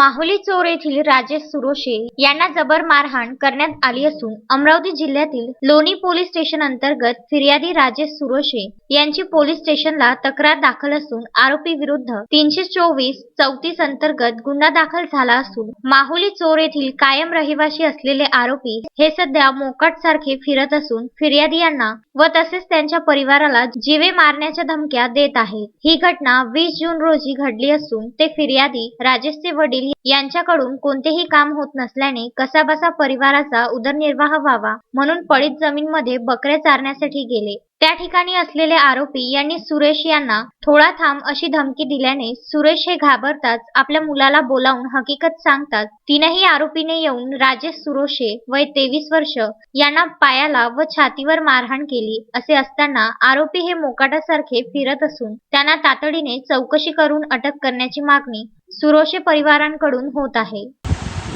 माहुली चोर येथील राजेश सुरोशे यांना जबर मारहाण करण्यात आली असून अमरावती जिल्ह्यातील लोणी पोलीस स्टेशन अंतर्गत फिर्यादी राजेश सुरोशे यांची पोलीस स्टेशनला तक्रार दाखल असून आरोपी विरुद्ध तीनशे चोवीस चौतीस अंतर्गत गुन्हा दाखल झाला असून माहुली चोर येथील कायम रहिवासी असलेले आरोपी हे सध्या मोकाट सारखे फिरत असून फिर्यादी यांना व तसेच त्यांच्या परिवाराला जीवे मारण्याच्या धमक्या देत आहेत. ही घटना वीस जून रोजी घडली असून ते फिर्यादी राजेशचे वडील यांच्याकडून कोणतेही काम होत नसल्याने कसाबसा परिवाराचा उदरनिर्वाह व्हावा म्हणून पडीत जमीनमध्ये बकऱ्या चारण्यासाठी गेले. त्या ठिकाणी असलेले आरोपी यांनी सुरेश यांना थोडा थांब अशी धमकी दिल्याने सुरेश हे घाबरताच आपल्या मुलाला बोलावून हकीकत सांगतात. तीनही आरोपीने येऊन राजेश सुरोशे वय तेवीस वर्ष यांना पायाला व छातीवर मारहाण केली असे असताना आरोपी हे मोकाटासारखे फिरत असून त्यांना तातडीने चौकशी करून अटक करण्याची मागणी सुरोशे परिवारांकडून होत आहे.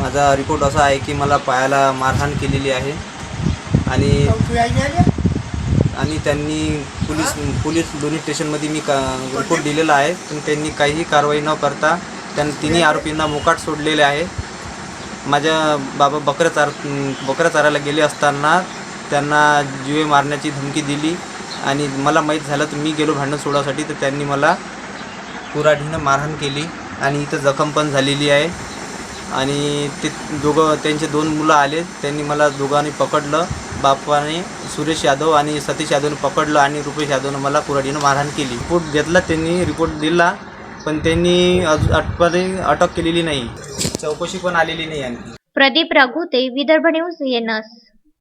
माझा रिपोर्ट असा आहे की मला पायाला मारहाण केलेली आहे. आणि आणि त्यांनी पोलीस पोलीस दोन्ही स्टेशनमध्ये मी का रिपोर्ट दिलेला आहे. पण त्यांनी काहीही कारवाई न करता त्यां तिन्ही आरोपींना मोकाट सोडलेले आहे. माझ्या बाबा बकऱ्या चार बकऱ्या चारायला गेले असताना त्यांना जीवे मारण्याची धमकी दिली. आणि मला माहीत झालं तर मी गेलो भांडण सोडासाठी तर त्यांनी मला कुऱ्हाडीनं मारहाण केली. आणि इथं जखम पण झालेली आहे. आणि ते दोघं त्यांचे दोन मुलं आले. त्यांनी मला दोघांनी पकडलं. बापाने सुरेश यादव आणि सतीश यादवने पकडलं आणि रुपेश यादवनं मला कुऱ्हाडीनं मारहाण केली. रिपोर्ट घेतला त्यांनी रिपोर्ट दिला. पण त्यांनी अजून आठपर्यंत अटक केलेली नाही. चौकशी पण आलेली नाही आणखी. प्रदीप रघुते विदर्भ न्यूज येनस